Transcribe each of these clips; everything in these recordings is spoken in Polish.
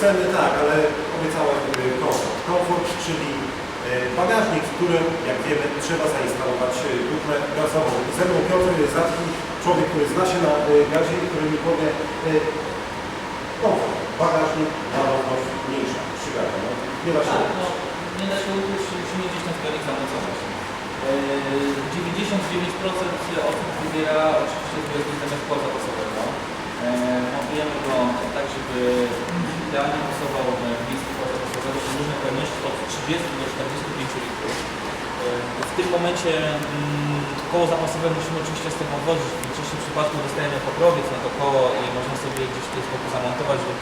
Ceny tak, ale obiecałem e, komfort. Komfort, czyli e, bagażnik, w którym, jak wiemy, trzeba zainstalować e, butlę gazową. Ze mną Piotr Zatki, człowiek, który zna się na e, gazie i który mi powie e, komfort. Bagażnik, ładowność mniejsza przy gazie. No, nie da się Tak, no, nie da się ukryć, musimy gdzieś ten zbiornik zamocować. Yy, 99% osób wybiera oczywiście zbiornik zamiast koła zapasowego. Yy, Montujemy go idealnie pasował w miejscu koła zapasowego o różnej pojemności od 30 do 45 litrów. Yy, W tym momencie mm, koło zapasowe musimy oczywiście z tym odwozić. W większości przypadków dostajemy pokrowiec na to koło i można sobie gdzieś tutaj z boku zamontować lub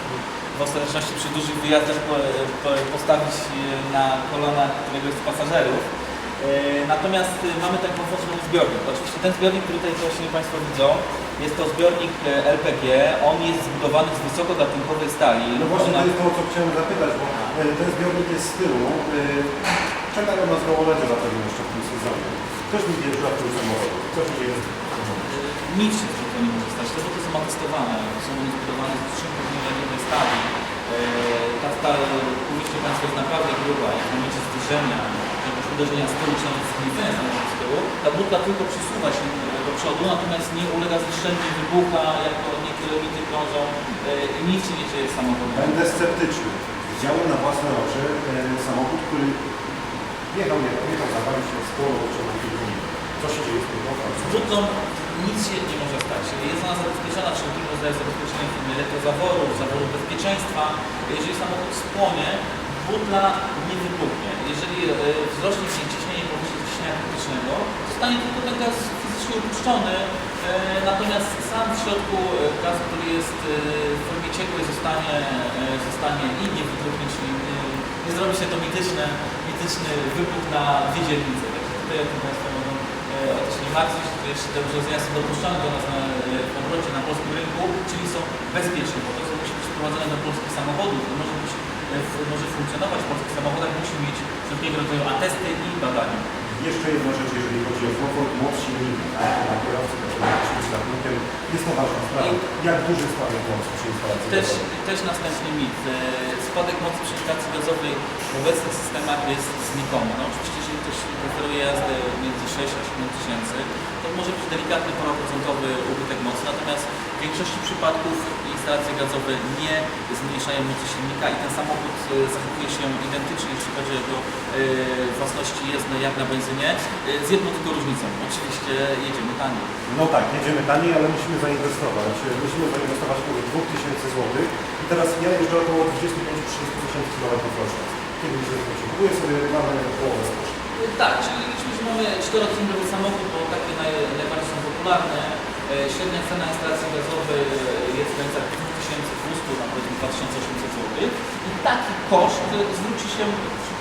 w ostateczności przy dużych wyjazdach po, po, postawić e, na kolana któregoś z pasażerów. E, Natomiast e, mamy ten komfortowy zbiornik. Oczywiście ten zbiornik, który tutaj właśnie Państwo widzą, jest to zbiornik e, LPG. On jest zbudowany z wysokogatunkowej stali. No właśnie Ona- to jest to, o co chciałem zapytać, bo ten zbiornik jest z tyłu. e, Czekają nas gołolety zapewne jeszcze w tym sezonie. Ktoś mi wjeżdża w tym samochodzie. Co się dzieje z? Nic się zwykle nie może stać. Te buty są atestowane, są one zbudowane z szybkowymieniowej stali. Ta stal, uwierzcie Państwo, jest naprawdę gruba. Jak w momencie zderzenia, czegoś uderzenia z tyłu, samochodu z tyłu, ta butla tylko przesuwa się do przodu, natomiast nie ulega zniszczeniu, wybucha, jak to niektóre mity krążą e, i nic się nie dzieje z samochodem. Będę sceptyczny. Widziałem na własne oczy e, samochód, który jechał, jechał, jechał, zawalił się z minut. Co się dzieje z tym Z samochodem? nic się nie może stać. Jest ona zabezpieczona wszelkiego rodzaju zabezpieczeniem w formie elektrozaworów, zaworów bezpieczeństwa. Jeżeli samochód spłonie, butla nie wybuchnie. Jeżeli e, wzrośnie się ciśnienie powyżej ciśnienia krytycznego, zostanie tylko ten gaz fizycznie upuszczony, e, natomiast sam w środku e, gaz, który jest w formie ciekłej zostanie, zostanie i nie wybuchnie, czyli nie, nie zrobi się to mityczne, mityczny wybuch na dwie dzielnice. Także tutaj tym Państwo mogą o to się nie martwić, to jeszcze te urządzenia są dopuszczane do nas na, w obrocie na polskim rynku, czyli są bezpieczne, bo to, co musi być wprowadzone do polskich samochodów, to może, być, może funkcjonować w polskich samochodach, musi mieć wszelkiego rodzaju atesty i badania. Jeszcze jedna rzecz, jeżeli chodzi o moc silnika. Na kierowcy, który z ładunkiem, jest to ważna sprawa. Jak duży spadek mocy przy instalacji Też, gazowej? też następny mit. E, Spadek mocy przy stacji gazowej w obecnych systemach jest znikomy. No, oczywiście, jeżeli ktoś preferuje jazdę między 6 a 7 tysięcy, to może być delikatny paroprocentowy ubytek mocy, natomiast w większości przypadków instalacje gazowe nie zmniejszają mocy silnika i ten samochód e, zachowuje się identycznie, jeśli chodzi o jego e, własności jezdne jak na benzynie, z jedną tylko różnicą. Oczywiście jedziemy taniej. No tak, jedziemy taniej, ale musimy zainwestować. Musimy zainwestować około 2000 zł. I teraz ja jeżdżę około 25-30 tysięcy kilometrów rocznie. Kiedy że kupuję sobie mamy połowę skoczy. Tak, czyli liczmy, że mamy czterocylindrowy samochód, bo takie naj, najbardziej są popularne. E, Średnia cena instalacji gazowej jest w granicach 2200, tam powiedzmy 2800 zł. I taki koszt e, zwróci się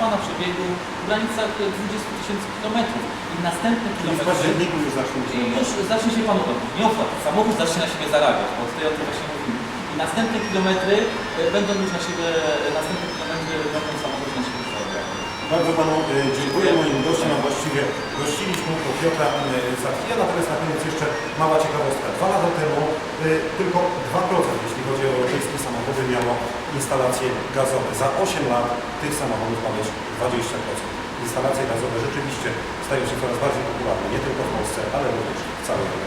Pana przebiegu w granicach e, 20 tysięcy kilometrów. I następne Czyli w kilometry październiku już zacznie się już zacznie się Panu. Nie opłat. Samochód zacznie na siebie zarabiać, bo tutaj o tym właśnie mówimy. I następne kilometry e, będą już na siebie, e, następne kilometry będą samochód na. Bardzo Panu e, dziękuję. Moim gościem, a właściwie gościliśmy u Piotra e, Zatkija. Natomiast na koniec jeszcze mała ciekawostka. Dwa lata temu e, tylko 2%, jeśli chodzi o europejskie samochody, miało instalacje gazowe. Za 8 lat tych samochodów ma być 20%. Instalacje gazowe rzeczywiście stają się coraz bardziej popularne, nie tylko w Polsce, ale również w całej Europie.